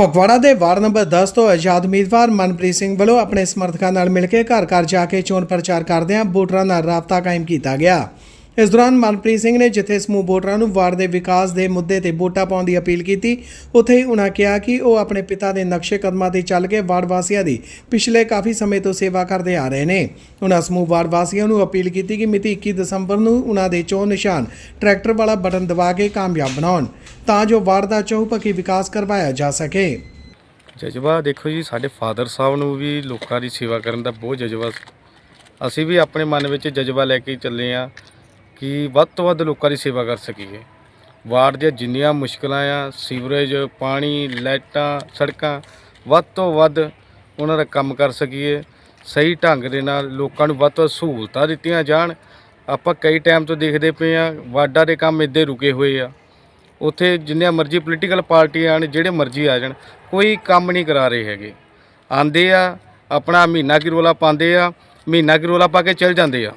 ਫਗਵਾੜਾ ਦੇ ward number 10 ਤੋਂ ਆਜ਼ਾਦ ਉਮੀਦਵਾਰ ਮਨਪ੍ਰੀਤ ਸਿੰਘ ਵੱਲੋਂ ਆਪਣੇ ਸਮਰਥਕਾਂ ਨਾਲ ਮਿਲ ਕੇ ਘਰ ਘਰ ਜਾ ਕੇ ਚੋਣ ਪ੍ਰਚਾਰ ਕਰਦਿਆਂ ਵੋਟਰਾਂ ਨਾਲ ਰਾਬਤਾ ਕਾਇਮ ਕੀਤਾ ਗਿਆ। ਇਸ ਦੌਰਾਨ ਮਨਪ੍ਰੀਤ ਸਿੰਘ ਨੇ ਜਿੱਥੇ ਸਮੂਹ ਵੋਟਰਾਂ ਨੂੰ ਵਾਰਡ ਦੇ ਵਿਕਾਸ ਦੇ ਮੁੱਦੇ ਤੇ ਵੋਟਾਂ ਪਾਉਣ ਦੀ ਅਪੀਲ ਕੀਤੀ, ਉੱਥੇ ਹੀ ਉਹਨਾਂ ਕਿਹਾ ਕਿ ਉਹ ਆਪਣੇ ਪਿਤਾ ਦੇ ਨਕਸ਼ੇ ਕਦਮਾਂ ਤੇ ਚੱਲ ਕੇ ਵਾਰਡ ਵਾਸੀਆਂ ਦੀ ਪਿਛਲੇ ਕਾਫੀ ਸਮੇਂ ਤੋਂ ਸੇਵਾ ਕਰਦੇ ਆ ਰਹੇ ਨੇ। ਉਹਨਾਂ ਸਮੂਹ ਵਾਰਡ ਵਾਸੀਆਂ ਨੂੰ ਅਪੀਲ ਕੀਤੀ ਕਿ ਮਿਤੀ 21 ਦਸੰਬਰ ਨੂੰ ਉਹਨਾਂ ਦੇ ਚੋਣ ਨਿਸ਼ਾਨ ਟਰੈਕਟਰ ਵਾਲਾ ਬਟਨ ਦਬਾ ਕੇ ਕਾਮਯਾਬ ਬਣਾਉਣ, ਤਾਂ ਜੋ ਵਾਰਡ ਦਾ ਚਹੁਪੱਖੀ ਵਿਕਾਸ ਕਰਵਾਇਆ ਜਾ ਸਕੇ। ਜਜ਼ਬਾ ਦੇਖੋ ਜੀ, ਸਾਡੇ ਫਾਦਰ ਸਾਹਿਬ ਨੂੰ ਵੀ ਲੋਕਾਂ ਦੀ ਸੇਵਾ ਕਰਨ ਦਾ ਬਹੁਤ ਜਜ਼ਬਾ ਸੀ। ਅਸੀਂ ਵੀ ਆਪਣੇ ਮਨ ਵਿੱਚ ਜਜ਼ਬਾ ਲੈ ਕੇ ਚੱਲੇ ਆ ਕਿ ਵੱਧ ਤੋਂ ਵੱਧ ਲੋਕਾਂ ਦੀ ਸੇਵਾ ਕਰ ਸਕੀਏ। ਵਾਰਡ ਦੀਆਂ ਜਿੰਨੀਆਂ ਮੁਸ਼ਕਲਾਂ ਆ, ਸੀਵਰੇਜ, ਪਾਣੀ, ਲਾਈਟਾਂ, ਸੜਕਾਂ, ਵੱਧ ਤੋਂ ਵੱਧ ਉਹਨਾਂ ਦਾ ਕੰਮ ਕਰ ਸਕੀਏ। ਸਹੀ ਢੰਗ ਦੇ ਨਾਲ ਲੋਕਾਂ ਨੂੰ ਵੱਧ ਤੋਂ ਵੱਧ ਸਹੂਲਤਾਂ ਦਿੱਤੀਆਂ ਜਾਣ। ਆਪਾਂ ਕਈ ਟਾਈਮ ਤੋਂ ਦੇਖਦੇ ਪਏ ਆ, ਵਾਰਡਾਂ ਦੇ ਕੰਮ ਇੱਦੇ ਰੁਕੇ ਹੋਏ ਆ। ਉੱਥੇ ਜਿੰਨੀਆਂ ਮਰਜ਼ੀ ਪੋਲੀਟੀਕਲ ਪਾਰਟੀਆਂ ਆਣ, ਜਿਹੜੇ ਮਰਜ਼ੀ ਆ ਜਾਣ, ਕੋਈ ਕੰਮ ਨਹੀਂ ਕਰਾ ਰਹੇ ਹੈਗੇ। ਆਂਦੇ ਆ, ਆਪਣਾ ਮਹੀਨਾ ਕੀ ਰੋਲਾ ਪਾਉਂਦੇ ਆ, ਮਹੀਨਾ ਕੀ ਰੋਲਾ ਪਾ ਕੇ ਚੱਲ ਜਾਂਦੇ ਆ।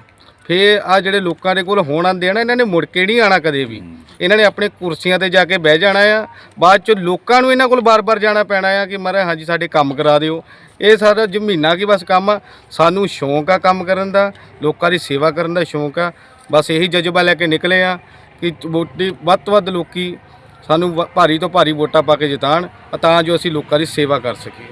ਫੇਰ ਆ ਜਿਹੜੇ ਲੋਕਾਂ ਦੇ ਕੋਲ ਹੋਣ ਆਂਦੇ ਆ ਨਾ, ਇਹਨਾਂ ਨੇ ਮੁੜ ਕੇ ਨਹੀਂ ਆਣਾ ਕਦੇ ਵੀ। ਇਹਨਾਂ ਨੇ ਆਪਣੇ ਕੁਰਸੀਆਂ ਤੇ ਜਾ ਕੇ ਬਹਿ ਜਾਣਾ ਆ। ਬਾਅਦ ਚ ਲੋਕਾਂ ਨੂੰ ਇਹਨਾਂ ਕੋਲ ਬਾਰ-ਬਾਰ ਜਾਣਾ ਪੈਣਾ ਆ ਕਿ ਮਹਾਰਾਜ, ਹਾਂਜੀ, ਸਾਡੇ ਕੰਮ ਕਰਾ ਦਿਓ। ਇਹ ਸਾਰਾ ਜੋ ਮਹੀਨਾ ਕੀ ਬਸ ਕੰਮ ਆ, ਸਾਨੂੰ ਸ਼ੌਂਕ ਆ ਕੰਮ ਕਰਨ ਦਾ, ਲੋਕਾਂ ਦੀ ਸੇਵਾ ਕਰਨ ਦਾ ਸ਼ੌਂਕ ਆ। ਬਸ ਇਹੀ ਜਜ਼ਬਾ ਲੈ ਕੇ ਨਿਕਲੇ ਆ ਕਿ ਵੋਟੀ ਵੱਧ ਤੋਂ ਵੱਧ ਲੋਕੀ ਸਾਨੂੰ ਵ- ਭਾਰੀ ਤੋਂ ਭਾਰੀ ਵੋਟਾਂ ਪਾ ਕੇ ਜਿਤਾਣ, ਤਾਂ ਜੋ ਅਸੀਂ ਲੋਕਾਂ ਦੀ ਸੇਵਾ ਕਰ ਸਕੀਏ।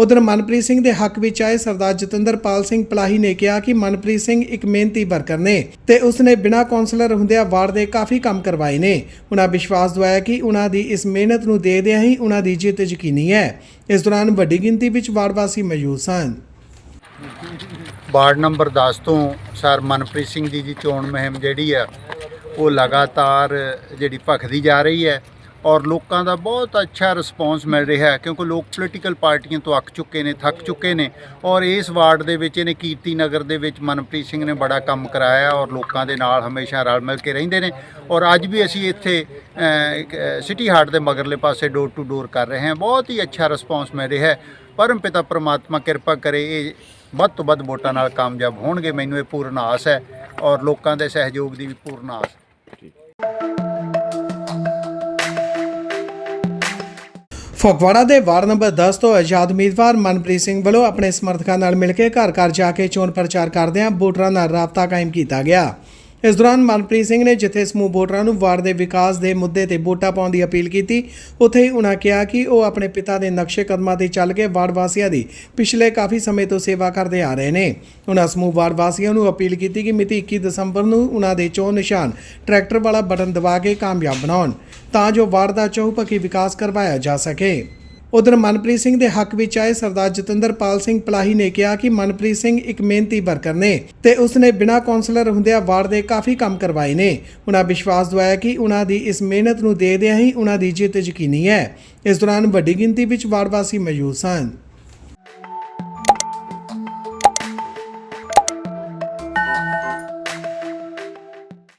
ਉਧਰ ਮਨਪ੍ਰੀਤ ਸਿੰਘ ਦੇ ਹੱਕ ਵਿੱਚ ਆਏ ਸਰਦਾਰ ਜਤਿੰਦਰਪਾਲ ਸਿੰਘ ਪਲਾਹੀ ਨੇ ਕਿਹਾ ਕਿ ਮਨਪ੍ਰੀਤ ਸਿੰਘ ਇੱਕ ਮਿਹਨਤੀ ਵਰਕਰ ਨੇ ਤੇ ਉਸਨੇ ਬਿਨਾਂ ਕਾਉਂਸਲਰ ਹੁੰਦਿਆਂ ਵਾਰਡ ਦੇ ਕਾਫੀ ਕੰਮ ਕਰਵਾਏ ਨੇ। ਉਹਨਾਂ ਵਿਸ਼ਵਾਸ ਦਵਾਇਆ ਕਿ ਉਹਨਾਂ ਦੀ ਇਸ ਮਿਹਨਤ ਨੂੰ ਦੇਖਦਿਆਂ ਹੀ ਉਹਨਾਂ ਦੀ ਜਿੱਤ ਯਕੀਨੀ ਹੈ। ਇਸ ਦੌਰਾਨ ਵੱਡੀ ਗਿਣਤੀ ਵਿੱਚ ਵਾਰਡ ਵਾਸੀ ਮੌਜੂਦ ਸਨ। ਵਾਰਡ ਨੰਬਰ 10 ਤੋਂ ਸਰ ਮਨਪ੍ਰੀਤ ਸਿੰਘ ਜੀ ਦੀ ਚੋਣ ਮੁਹਿੰਮ ਜਿਹੜੀ ਆ, ਉਹ ਲਗਾਤਾਰ ਜਿਹੜੀ ਭਖਦੀ ਜਾ ਰਹੀ ਹੈ। ਔਰ ਲੋਕਾਂ ਦਾ ਬਹੁਤ ਅੱਛਾ ਰਿਸਪੌਂਸ ਮਿਲ ਰਿਹਾ ਹੈ, ਕਿਉਂਕਿ ਲੋਕ ਪੋਲੀਟੀਕਲ ਪਾਰਟੀਆਂ ਤੋਂ ਅੱਕ ਚੁੱਕੇ ਨੇ, ਥੱਕ ਚੁੱਕੇ ਨੇ ਔਰ ਇਸ ਵਾਰਡ ਦੇ ਵਿੱਚ ਇਹਨੇ ਕੀਰਤੀ ਨਗਰ ਦੇ ਵਿੱਚ ਮਨਪ੍ਰੀਤ ਸਿੰਘ ਨੇ ਬੜਾ ਕੰਮ ਕਰਾਇਆ ਔਰ ਲੋਕਾਂ ਦੇ ਨਾਲ ਹਮੇਸ਼ਾ ਰਲ ਮਿਲ ਕੇ ਰਹਿੰਦੇ ਨੇ ਔਰ ਅੱਜ ਵੀ ਅਸੀਂ ਇੱਥੇ ਸਿਟੀ ਹਾਰਟ ਦੇ ਮਗਰਲੇ ਪਾਸੇ ਡੋਰ ਟੂ ਡੋਰ ਕਰ ਰਹੇ ਹਾਂ। ਬਹੁਤ ਹੀ ਅੱਛਾ ਰਿਸਪੌਂਸ ਮਿਲ ਰਿਹਾ ਹੈ। ਪਰਮ ਪਿਤਾ ਪ੍ਰਮਾਤਮਾ ਕਿਰਪਾ ਕਰੇ, ਇਹ ਵੱਧ ਤੋਂ ਵੱਧ ਵੋਟਾਂ ਨਾਲ ਕਾਮਯਾਬ ਹੋਣਗੇ। ਮੈਨੂੰ ਇਹ ਪੂਰਨ ਆਸ ਹੈ ਔਰ ਲੋਕਾਂ ਦੇ ਸਹਿਯੋਗ ਦੀ ਵੀ ਪੂਰਨ ਆਸ। ਹੈ ਫਗਵਾੜਾ ਦੇ ਵਾਰਡ ਨੰਬਰ 10 ਤੋਂ ਆਜ਼ਾਦ ਉਮੀਦਵਾਰ ਮਨਪ੍ਰੀਤ ਸਿੰਘ ਵੱਲੋਂ ਆਪਣੇ ਸਮਰਥਕਾਂ ਨਾਲ ਮਿਲ ਕੇ ਘਰ ਘਰ ਜਾ ਕੇ ਚੋਣ ਪ੍ਰਚਾਰ ਕਰਦਿਆਂ ਵੋਟਰਾਂ ਨਾਲ ਰਾਬਤਾ ਕਾਇਮ ਕੀਤਾ ਗਿਆ। ਇਸ ਦੌਰਾਨ ਮਨਪ੍ਰੀਤ ਸਿੰਘ ਨੇ ਜਿੱਥੇ ਸਮੂਹ ਵੋਟਰਾਂ ਨੂੰ ਵਾਰਡ ਦੇ ਵਿਕਾਸ ਦੇ ਮੁੱਦੇ ਤੇ ਵੋਟਾਂ ਪਾਉਣ ਦੀ ਅਪੀਲ ਕੀਤੀ, ਉੱਥੇ ਹੀ ਉਹਨਾਂ ਕਿਹਾ ਕਿ ਉਹ ਆਪਣੇ ਪਿਤਾ ਦੇ ਨਕਸ਼ੇ ਕਦਮਾਂ ਤੇ ਚੱਲ ਕੇ ਵਾਰਡ ਵਾਸੀਆਂ ਦੀ ਪਿਛਲੇ ਕਾਫੀ ਸਮੇਂ ਤੋਂ ਸੇਵਾ ਕਰਦੇ ਆ ਰਹੇ ਨੇ। ਉਹਨਾਂ ਸਮੂਹ ਵਾਰਡ ਵਾਸੀਆਂ ਨੂੰ ਅਪੀਲ ਕੀਤੀ ਕਿ ਮਿਤੀ 21 ਦਸੰਬਰ ਨੂੰ ਉਹਨਾਂ ਦੇ ਚੋਣ ਨਿਸ਼ਾਨ ਟਰੈਕਟਰ ਵਾਲਾ ਬਟਨ ਦਬਾ ਕੇ ਕਾਮਯਾਬ ਬਣਾਉਣ, ਤਾਂ ਜੋ ਵਾਰਡ ਦਾ ਚਹੁਪੱਖੀ ਵਿਕਾਸ ਕਰਵਾਇਆ ਜਾ ਸਕੇ। ਉਧਰ ਮਨਪ੍ਰੀਤ ਸਿੰਘ ਦੇ ਹੱਕ ਵਿੱਚ ਆਏ ਸਰਦਾਰ ਜਤਿੰਦਰਪਾਲ ਸਿੰਘ ਪਲਾਹੀ ਨੇ ਕਿਹਾ ਕਿ ਮਨਪ੍ਰੀਤ ਸਿੰਘ ਇੱਕ ਮਿਹਨਤੀ ਵਰਕਰ ਨੇ ਤੇ ਉਸਨੇ ਬਿਨਾਂ ਕਾਉਂਸਲਰ ਹੁੰਦਿਆਂ ਵਾਰਡ ਦੇ ਕਾਫੀ ਕੰਮ ਕਰਵਾਏ ਨੇ। ਉਹਨਾਂ ਵਿਸ਼ਵਾਸ ਦਵਾਇਆ ਕਿ ਉਹਨਾਂ ਦੀ ਇਸ ਮਿਹਨਤ ਨੂੰ ਦੇਖਦਿਆਂ ਹੀ ਉਹਨਾਂ ਦੀ ਜਿੱਤ ਯਕੀਨੀ ਹੈ। ਇਸ ਦੌਰਾਨ ਵੱਡੀ ਗਿਣਤੀ ਵਿੱਚ ਵਾਰਡ ਵਾਸੀ ਮੌਜੂਦ ਸਨ।